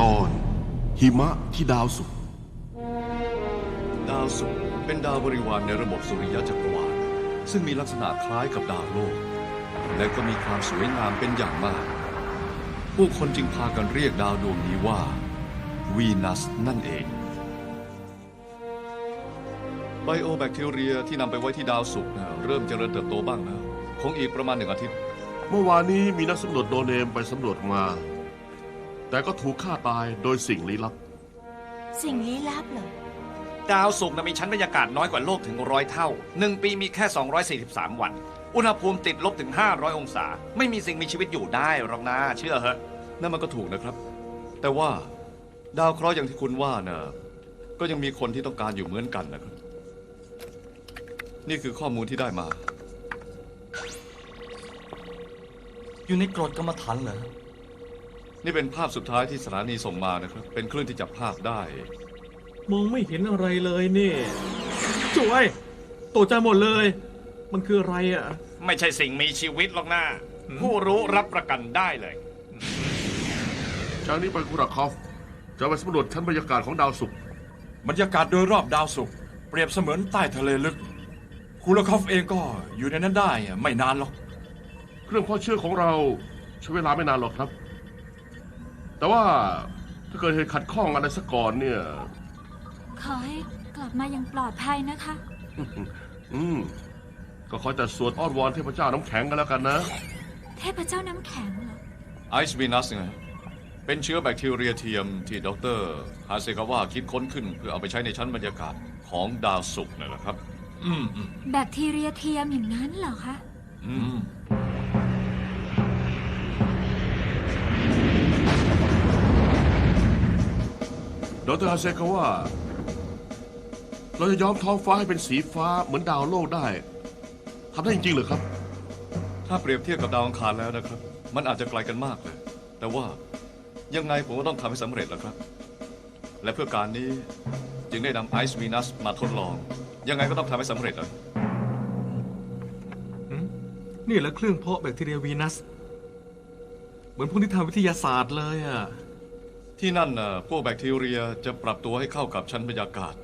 ตอน หิมะที่ดาวสุกร์ดาวศุกร์เป็นดาวบริวารในระบบสุริยะจักรวาลซึ่งมีลักษณะคล้ายกับดาวโลก และก็มีความสวยงามเป็นอย่างมาก ผู้คนจึงพากันเรียกดาวดวงนี้ว่าวีนัสนั่นเองไบโอแบคทีเรียที่นำไปไว้ที่ดาวศุกร์น่ะเริ่มเจริญเติบโตบ้างแล้วคงอีกประมาณหนึ่งอาทิตย์ เมื่อวานนี้มีนักสำรวจโดเนมไปสำรวจมา แต่ก็ถูกฆ่าตายโดยสิ่งลี้ลับ สิ่งลี้ลับเหรอ ดาวศุกร์นะมีชั้นบรรยากาศน้อยกว่าโลกถึงร้อยเท่าหนึ่งปีมีแค่ 243 วัน อุณหภูมิติดลบถึง 500 องศา ไม่มีสิ่งมีชีวิตอยู่ได้หรอกนะเชื่อเหอะนั่นมันก็ถูกนะครับ แต่ว่าดาวเคราะห์อย่างที่คุณว่าน่ะก็ยังมีคนที่ต้องการอยู่เหมือนกันนะครับ นี่คือข้อมูลที่ได้มา อยู่ในกรดกรรมฐานเหรอ นี่เป็นภาพสุดท้ายที่สถานีส่งมานะครับ เป็นคลื่นที่จับภาพได้ มองไม่เห็นอะไรเลยนี่จวยตกใจหมดเลย มันคืออะไรอะ ไม่ใช่สิ่งมีชีวิตหรอกนะผู้รู้รับประกันได้เลย จากนี้ไปคุราคอฟ จะไปสำรวจชั้นบรรยากาศของดาวสุกร์บรรยากาศโดยรอบดาวศุกร์เปรียบเสมือนใต้ทะเลลึกคูลาคอฟเองก็อยู่ในนั้นได้อะไม่นานหรอก เครื่องเพาะเชื้อของเราใช้เวลาไม่นานหรอกครับ แต่ว่าถ้าเกิดเหตุขัดข้องอะไรสักก่อนเนี่ย ขอให้กลับมาอย่างปลอดภัยนะคะ อืมก็คอยแต่สวดอ้อนวอนเทพเจ้าน้ำแข็งกันแล้วกันนะ เทพเจ้าน้ำแข็งเหรอ ไอซ์วีนัสไงเป็นเชื้อแบคทีเรียเทียมที่ดรฮาเซกาวะคิดค้นขึ้น เพื่อเอาไปใช้ในชั้นบรรยากาศของดาวศุกร์นั่นแหละครับ อืมอืมแบคทีเรียเทียมอย่างนั้นเหรอคะ อืม ดรฮาเซกาว่า เราจะย้อมท้องฟ้าให้เป็นสีฟ้าเหมือนดาวโลกได้ทำได้จริงๆเหรือครับ ถ้าเปรียบเทียบกับดาวอังคารแล้วนะครับ มันอาจจะไกลกันมากเลย แต่ว่ายังไงผมก็ต้องทำให้สำเร็จแล้วครับ และเพื่อการนี้จึงได้นำไอซ์วีนัสมาทดลอง ยังไงก็ต้องทำให้สำเร็จอะนี่แหละเครื่องเพาะแบคทีเรียวีนัส เหมือนพวกที่ทางวิทยาศาสตร์เลยอะ ที่นั่นน่ะพวกแบคทีเรียจะปรับตัวให้เข้ากับชั้นบรรยากาศ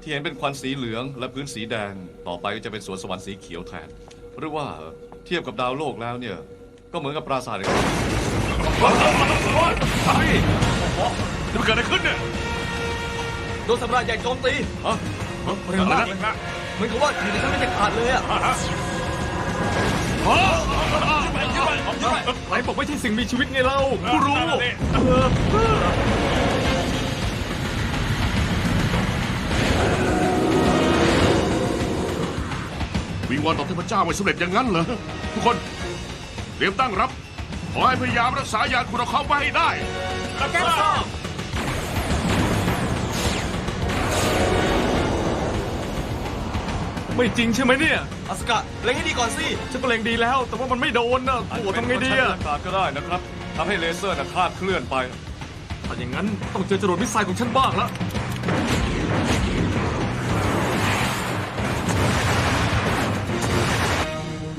ที่เห็นเป็นควันสีเหลืองและพื้นสีแดง ต่อไปก็จะเป็นสวนสวรรค์สีเขียวแทน หรือว่าเทียบกับดาวโลกแล้วเนี่ย ก็เหมือนกับปราสาทเลยจะเกิดอะไรขึ้นเนี่ยโดนสำราญใหญ่โจมตีฮะเร็วมากเลยนะเหมือนกับว่าอยู่ในชั้นบรรยากาศเลยอะ ไหนบอกไม่ใช่สิ่งมีชีวิตไงเล่าผู้รู้วิงวอนต่อเทพเจ้าไม่สำเร็จอย่างนั้นเหรอ ทุกคนเตรียมตั้งรับ ขอให้พยายามรักษายานคุณเขาไว้ให้ได้ ไม่จริงใช่ไหมเนี่ยอสกะเล็งให้ดีก่อนสิฉันก็เล็งดีแล้ว แต่ว่ามันไม่โดนนะโอ้โหทำไงดีเป็นอะชั้นบรรยากาศก็ได้นะครับทำให้เลเซอร์น่ะคลาดเคลื่อนไป ถ้าอย่างนั้นต้องเจอจรวดมิสไซล์ของฉันบ้างละ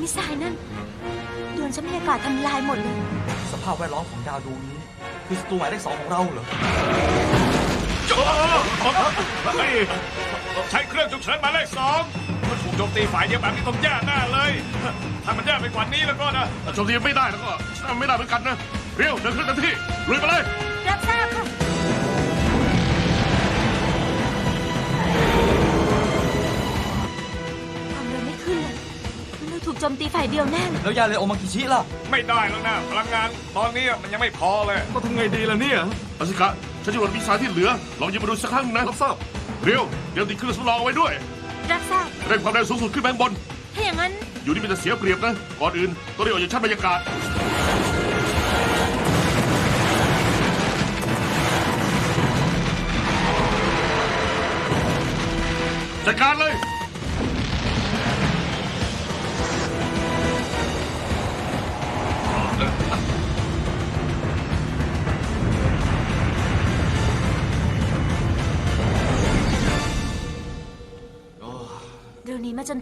มิสไซล์นั่นโดนชั้นบรรยากาศทำลายหมดเลย สภาพแวดล้อมของดาวดวงนี้ คือศัตรูหมายเลขสองของเราเหรอใช้เครื่องฉุกเฉินหมายเลขสอง มันถูกโจมตีฝ่ายเดียวแบบนี้ต้องแย่แน่เลย ถ้ามันแย่ไปกว่านี้แล้วก็นะถ้าโจมตีไม่ได้แล้วก็ทำไม่ได้เหมือนกันนะ เร็วเดินขึ้นเต็มที่ลุยไปเลยรับทราบค่ะความเร็วไม่ขึ้นเลยเราถูกโจมตีฝ่ายเดียวแน่เลยแล้วยาเลโอมากิชิล่ะ ไม่ได้แล้วนะพลังงานตอนนี้มันยังไม่พอเลยก็ทำไงดีล่ะเนี่ยอสิกะฉันจะรวดวิสายที่เหลือลองยิงมาดูสักครั้งนะรับทราบเร็วเดี๋ยวติดเครื่องสำรองเอาไว้ด้วย รับทราบเร่งความเร็วสูงสุดขึ้นไปข้างบน ถ้าอย่างนั้น อยู่นี่มันจะเสียเปรียบนะ ก่อนอื่นต้องได้ออกจากชั้นบรรยากาศ จัดการเลย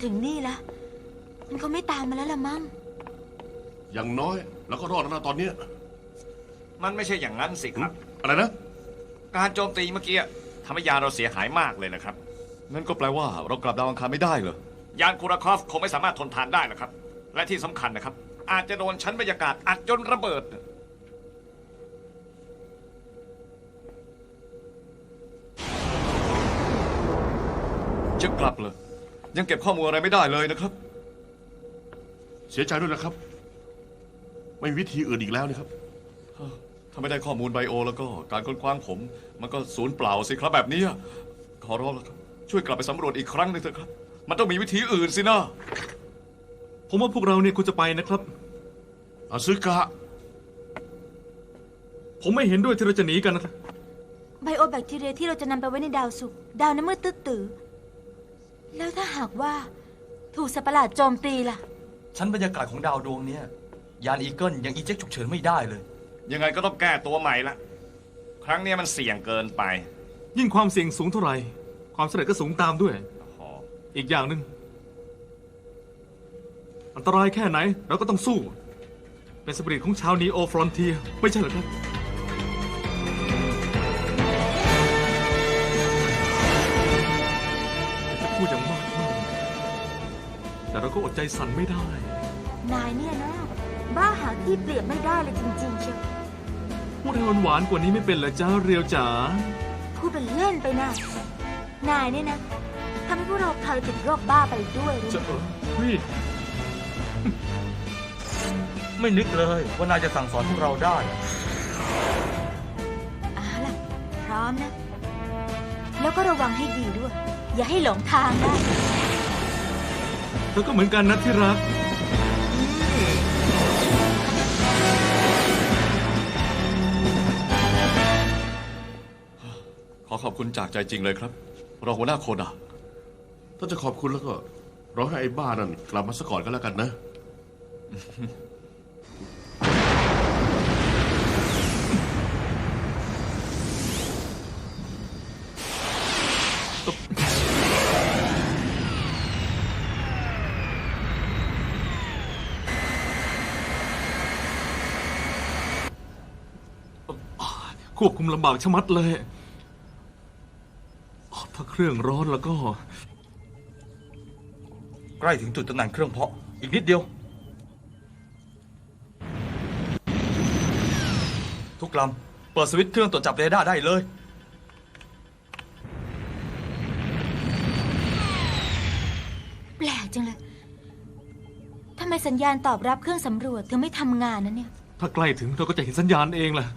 ถึงนี่แล้วมันเขาไม่ตามมาแล้วละมั้ง อย่างน้อยแล้วก็รอดแล้วนะตอนเนี้ยมันไม่ใช่อย่างนั้นสิครับ อะไรนะ การโจมตีเมื่อกี้ทำให้ยานเราเสียหายมากเลยนะครับ นั่นก็แปลว่าเรากลับดาวอังคารไม่ได้เหรอ ยานคูราคอฟคงไม่สามารถทนทานได้หรอกครับ และที่สำคัญนะครับ อาจจะโดนชั้นบรรยากาศอัดจนระเบิด จะกลับเลย ยังเก็บข้อมูลอะไรไม่ได้เลยนะครับ เสียใจด้วยนะครับ ไม่มีวิธีอื่นอีกแล้วนะครับ ถ้าไม่ได้ข้อมูลไบโอ แล้วก็การค้นคว้าผม มันก็สูญเปล่าสิครับแบบนี้ขอร้องแล้วครับช่วยกลับไปสำรวจอีกครั้งหนึ่งเถอะครับ มันต้องมีวิธีอื่นสินะผมว่าพวกเราเนี่ยควรจะไปนะครับ อาซึกะ ผมไม่เห็นด้วยที่เราจะหนีกันนะครับ ไบโอแบคทีเรียที่เราจะนำไปไว้ในดาวศุกร์ดาวน้ำมืดตื้อตือ แล้วถ้าหากว่า ถูกสัตว์ประหลาดโจมตีล่ะ ชั้นบรรยากาศของดาวดวงเนี้ยยานอีเกิลยังอีเจ็คฉุกเฉินไม่ได้เลย ยังไงก็ต้องแก้ตัวใหม่ละ ครั้งเนี้ยมันเสี่ยงเกินไปยิ่งความเสี่ยงสูงเท่าไหร่ ความสำเร็จก็สูงตามด้วยอ๋ออีกอย่างหนึ่งอันตรายแค่ไหนเราก็ต้องสู้ เป็นสปิริตของชาวนีโอฟรอนเทียไม่ใช่เหรอครับ พูดอย่างมากมากแต่เราก็อดใจสั่นไม่ได้ นายเนี่ยนะ บ้าหาที่เปรียบไม่ได้เลยจริงๆเชียวพูดให้หวานๆกว่านี้ไม่เป็นเหรอจ้าเรียวจ๋าพูดเป็นเล่นไปนะนายเนี่ยนะทำให้พวกเราพลอยติดโรคบ้าไปด้วยรู้จะไหมเออเฮ้ยไม่นึกเลยว่านายจะสั่งสอนพวกเราได้เอาล่ะพร้อมนะ แล้วก็ระวังให้ดีด้วย อย่าให้หลงทางได้เธอก็เหมือนกันนะที่รัก ขอขอบคุณจากใจจริงเลยครับ รองหัวหน้าโคดาถ้าจะขอบคุณแล้วก็รอให้ไอ้บ้านั่นกลับมาซะก่อนก็แล้วกันนะ ควบคุมลำบากชะมัดเลยอ๋อถ้าเครื่องร้อนแล้วก็ ใกล้ถึงจุดตำแหน่งเครื่องเพาะ อีกนิดเดียว ทุกลำเปิดสวิตช์เครื่องตรวจจับเรดาร์ได้เลย แปลกจังเลย ทำไมสัญญาณตอบรับเครื่องสำรวจถึงไม่ทำงานนะเนี่ย ถ้าใกล้ถึงเราก็จะเห็นสัญญาณเองแหละ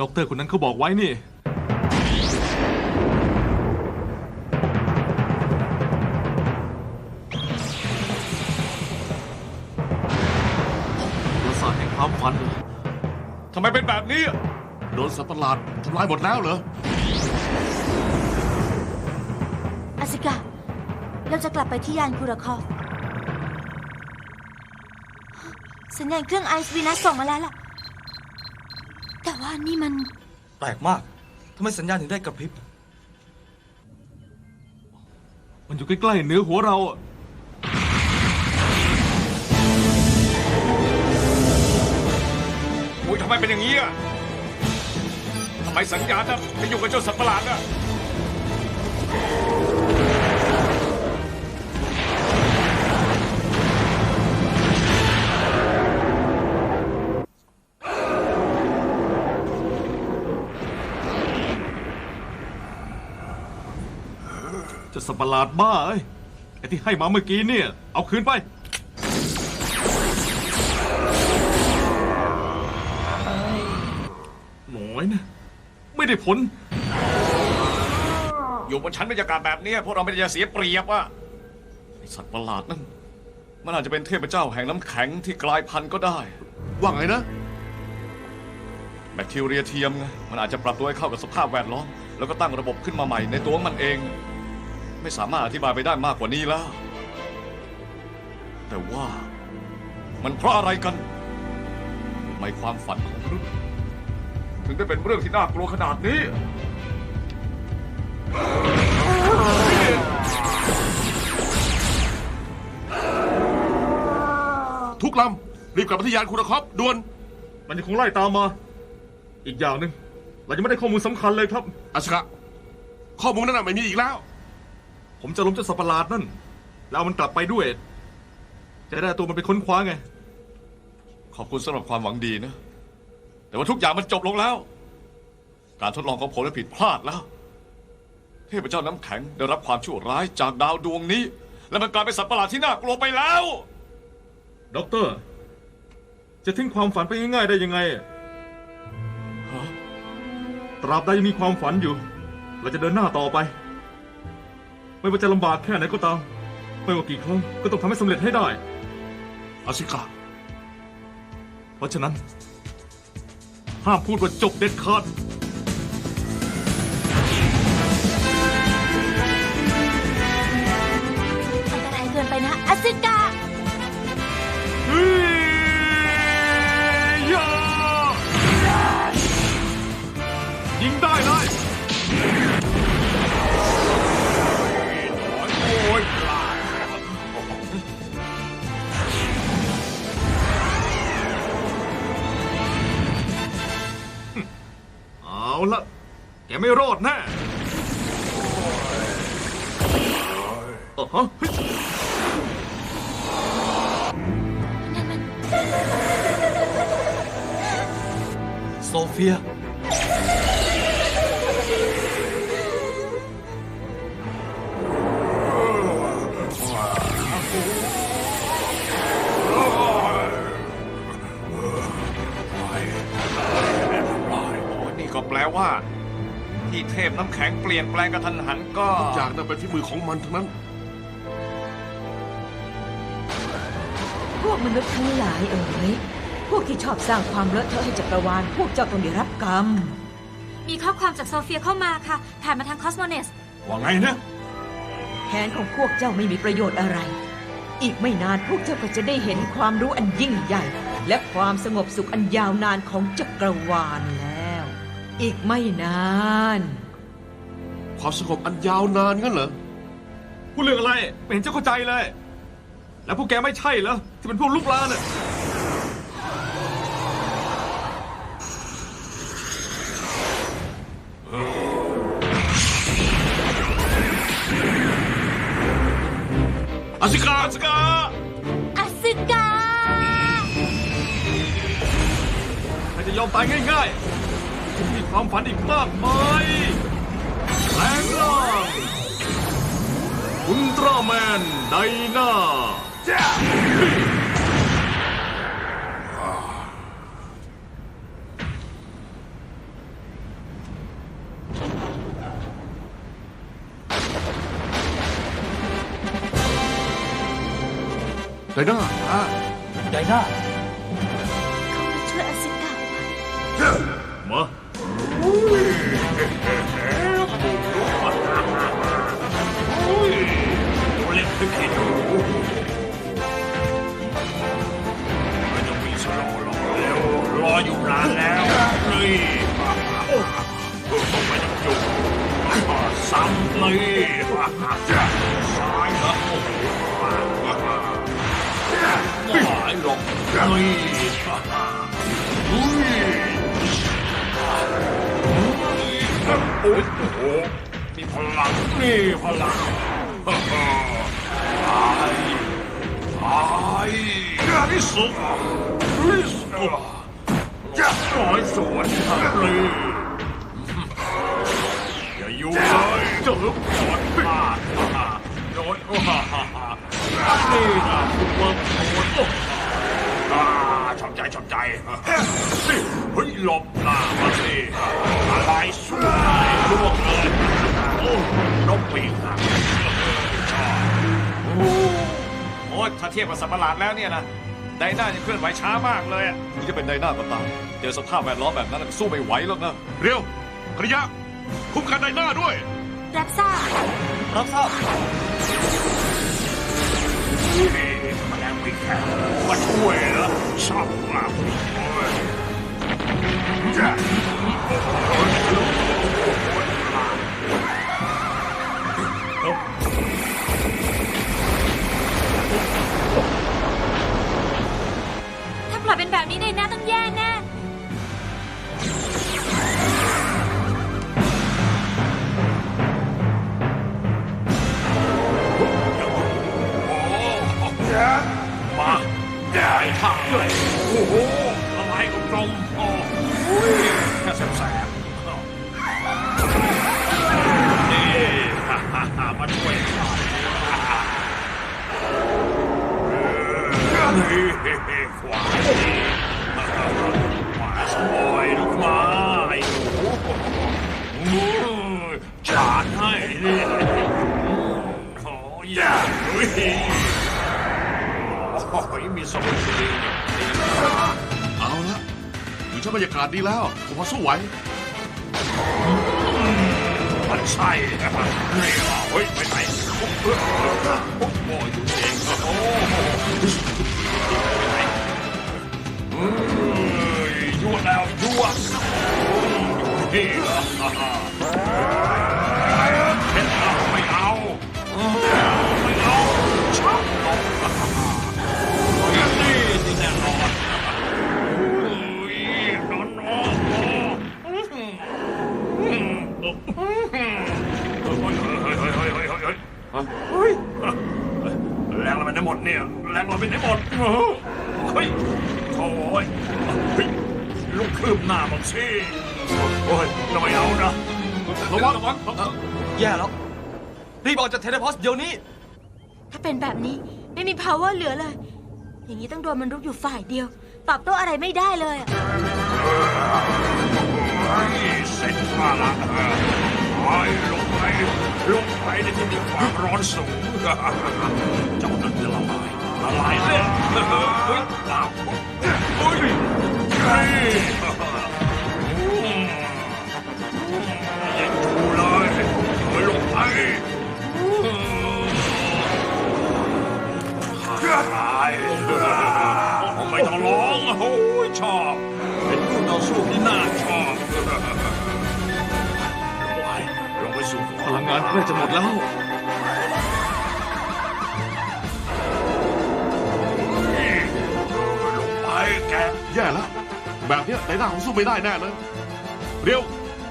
ด็อกเตอร์คนนั้นเขาบอกไว้นี่ ประสาทแห่งความฝัน ทำไมเป็นแบบนี้อะโดนสัตว์ประหลาดทำลายหมดแล้วเหรอ อาสิกะ เราจะกลับไปที่ยานคูราคอฟ สัญญาณเครื่องไอซ์วีนัสส่งมาแล้วล่ะ แต่ว่านี่มัน แปลกมาก ทำไมสัญญาณถึงได้กระพริบ มันอยู่ใกล้ๆเหนือหัวเราอะอุ้ยทำไมเป็นอย่างนี้อะทำไมสัญญาณน่ะไปอยู่กับเจ้าสัตว์ประหลาดอะ สัตว์ประหลาดบ้าเอ้ยไอ้ที่ให้มาเมื่อกี้เนี่ย เอาคืนไป หน่อยนะ ไม่ได้ผล อยู่บนชั้นบรรยากาศแบบเนี้ยพวกเราไม่ได้จะเสียเปรียบอะไอ้สัตว์ประหลาดนั่น มันอาจจะเป็นเทพเจ้าแห่งน้ำแข็งที่กลายพันธุ์ก็ได้ ว่าไงนะ แบคทีเรียเทียมไง มันอาจจะปรับตัวให้เข้ากับสภาพแวดล้อม แล้วก็ตั้งระบบขึ้นมาใหม่ในตัวของมันเอง ไม่สามารถอธิบายไปได้มากกว่านี้แล้ว แต่ว่ามันเพราะอะไรกันทำไม่ความฝันของมนุษย์ถึงได้เป็นเรื่องที่น่ากลัวขนาดนี้ ทุกลำรีบกลับมาที่ยานคูราคอฟด่วน มันยังคงไล่ตามมา อีกอย่างหนึ่งเรายังไม่ได้ข้อมูลสำคัญเลยครับอาสกะข้อมูลนั้นนะไม่มีอีกแล้ว ผมจะล้มเจ้าสัตว์ประหลาดนั่น แล้วเอามันกลับไปด้วย จะได้เอาตัวมันไปค้นคว้าไง ขอบคุณสำหรับความหวังดีนะ แต่ว่าทุกอย่างมันจบลงแล้ว การทดลองของผมได้ผิดพลาดแล้ว เทพเจ้าน้ำแข็งได้รับความชั่วร้ายจากดาวดวงนี้ และมันกลายเป็นสัตว์ประหลาดที่น่ากลัวไปแล้ว ด็อกเตอร์ จะทิ้งความฝันไปง่ายๆได้ยังไง ตราบใดยังมีความฝันอยู่ เราจะเดินหน้าต่อไป ไม่ว่าจะลำบากแค่ไหนก็ตาม ไม่ว่ากี่ครั้งก็ต้องทำให้สำเร็จให้ได้ อาชิกะ เพราะฉะนั้น ห้ามพูดว่าจบเด็ดขาด เอาละแกไม่รอดแน่เออฮะเฮ้ยโซเฟีย แปลว่า ที่เทพน้ำแข็งเปลี่ยนแปลงกระทันหันก็ทุกอย่างนั้นเป็นฝีมือของมันทั้งนั้น พวกมนุษย์ทั้งหลายเอ๋ย พวกที่ชอบสร้างความเลอะเทอะให้จักรวาล พวกเจ้าต้องได้รับกรรม มีข้อความจากโซเฟียเข้ามาค่ะ ผ่านมาทางคอสโมเนส ว่าไงนะ แผนของพวกเจ้าไม่มีประโยชน์อะไร อีกไม่นานพวกเจ้าก็จะได้เห็นความรู้อันยิ่งใหญ่ และความสงบสุขอันยาวนานของจักรวาลแล้ว อีกไม่นาน ความสงบอันยาวนานงั้นเหรอ พูดเรื่องอะไรไม่เห็นจะเข้าใจเลย แล้วพวกแกไม่ใช่เหรอที่เป็นพวกลุกลานน่ะอาสิกะอาสิกะอาซึกะใครจะยอมตายง่ายๆผมมี ความฝันอีกมากมายแปลงร่างอุลตร้าแมนไดนาไดน่าไดนาเขา ขึ้หนูไม่ต้องมีสโลว์หรอกเร็วรออยู่นานแล้วนี่โอ้ไม่ต้องจุกซ้ำเลยซ้ายนะโอ้โหหายหลบนี่อุ้ยโอ้โหมีพลังนี่พลัง ไอ้ยาที่สุดที่สุดจะปล่อยสวนทะเลอย่าอยู่เลยเจะลุกโดนพลาดโดนว่านี่นะคุณว่าโดนอ่าชอบใจชอบใจสิเฮ้ยหลบหน้ามาสิอะไรสวยล่วงเลยโอ้นกปีกนะชอบ โอ้ยถ้าเทียบกับสัตว์ประหลาดแล้วเนี่ยนะไดน่ายังเคลื่อนไหวช้ามากเลยอะถึงจะเป็นไดนาก็ตามเจอสภาพแวดล้อมแบบนั้นก็สู้ไม่ไหวแล้วนะเร็วกริยะ คุ้มกันไดน่าด้วย รับทราบรับทราบนี่มาแล้วไม่แค่มาช่วยเหรอชอบมากเลยจะ บรรยากาศดีแล้ว ผมพอสู้ไหวมันใช่นี่ล่ะเฮ้ยไปไหนโอ้ยอยู่เองโอ้ไปไหนเฮ้ยยั่วแล้วยั่วอยู่นี่ พอสเดี๋ยวนี้ ถ้าเป็นแบบนี้ไม่มี power เหลือเลย อย่างนี้ต้องโดนมันรุกอยู่ฝ่ายเดียว ตอบโต้อะไรไม่ได้เลยอะเสร็จมาละไอ้ลงไปลงไปในที่มีความร้อนสูงเจ้า ไม่ได้แน่เลย เร็ว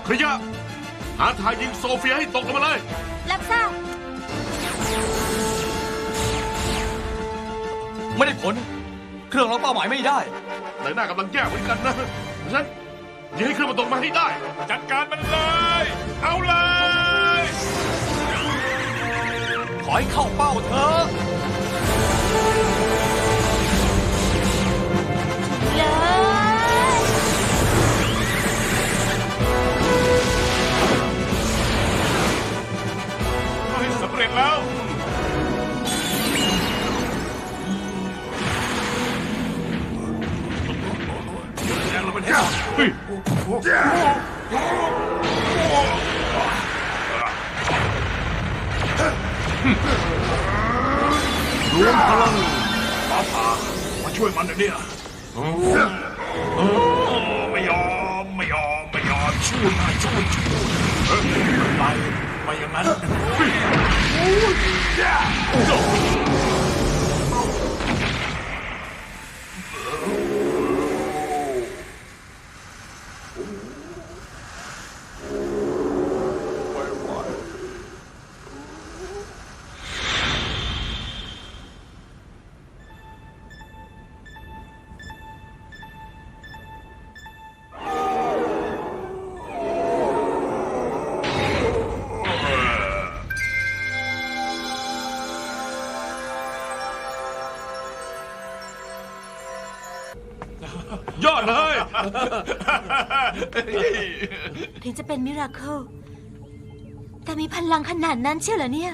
เคริยะ หาทางยิงโซเฟียให้ตกลงมาเลย รับทราบไม่ได้ผล เครื่องล็อกเป้าหมายไม่ได้ในหน้ากำลังแย่เหมือนกันนะเพราะฉะนั้นยิงให้เครื่องมันตกมาให้ได้ จัดการมันเลย เอาเลย ขอให้เข้าเป้าเถอะเลย เสร็จแล้วรงเฮ้ยรวมพลังฟ้าผ่ามาช่วยมันเดี๋ยวนี้นะโอ้ไม่ยอม ไม่ยอม ไม่ยอมช่วยหน่อยช่วยช่วยเฮ้ยไป ไปอย่างนั้นเฮ้ยโอ้ยแย่โอ้ย ถึงจะเป็นมิราเคิลแต่มีพลังขนาดนั้นเชื่อเหรอเนี่ย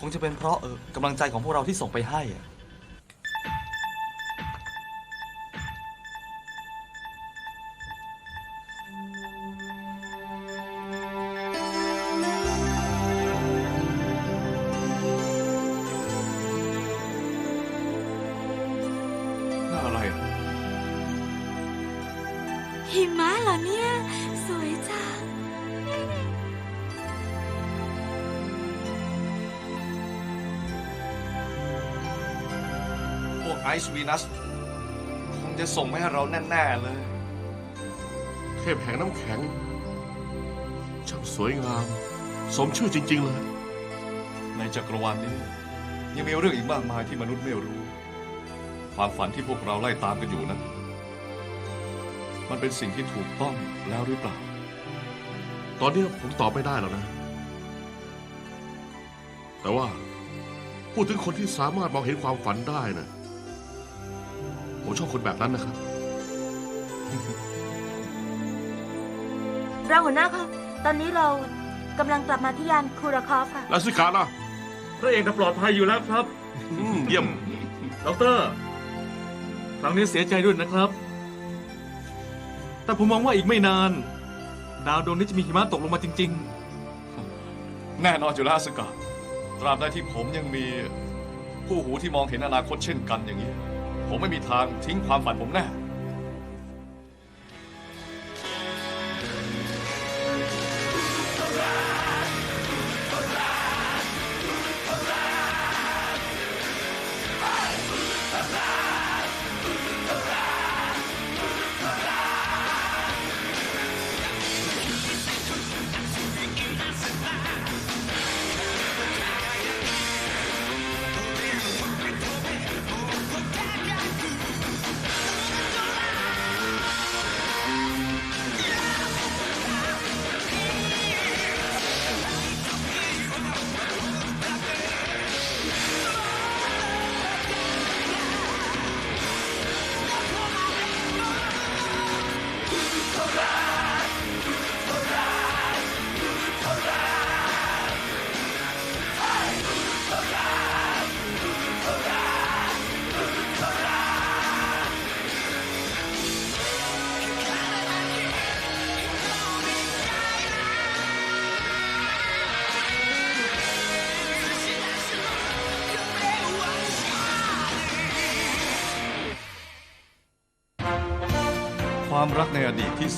คงจะเป็นเพราะเออกำลังใจของพวกเราที่ส่งไปให้อะ หิมะเหรอเนี่ย สวยจังพวกไอซ์วีนัสคงจะส่งมาให้เราแน่ๆเลย เทพแห่งน้ำแข็ง ช่างสวยงาม สมชื่อจริง ๆ เลย ในจักรวาลนี้ ยังมีเรื่องอีกมากมายที่มนุษย์ไม่รู้ ความฝันที่พวกเราไล่ตามกันอยู่นั้น มันเป็นสิ่งที่ถูกต้องแล้วหรือเปล่า ตอนนี้ผมตอบไม่ได้แล้วนะ แต่ว่า พูดถึงคนที่สามารถมองเห็นความฝันได้นะผมชอบคนแบบนั้นนะครับรองหัวหน้าคะตอนนี้เรากำลังกลับมาที่ยานคูราคอฟค่ะ แล้วสิการล่ะพระเอกน่ะปลอดภัยอยู่แล้วครับ อืมเยี่ยม ด็อกเตอร์ ครั้งนี้เสียใจด้วยนะครับ แต่ผมมองว่าอีกไม่นาน ดาวดวงนี้จะมีหิมะตกลงมาจริง แน่นอนอยู่แล้วสกาตราบใดที่ผมยังมีผู้หูที่มองเห็นอนาคตเช่นกันอย่างนี้ ผมไม่มีทางทิ้งความฝันผมแน่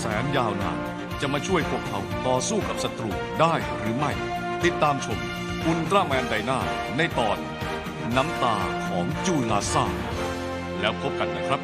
แสนยาวนาน จะมาช่วยพวกเขาต่อสู้กับศัตรูได้หรือไม่ ติดตามชมอุลตร้าแมนไดนาในตอน น้ำตาของจูลาซ่า แล้วพบกันนะครับ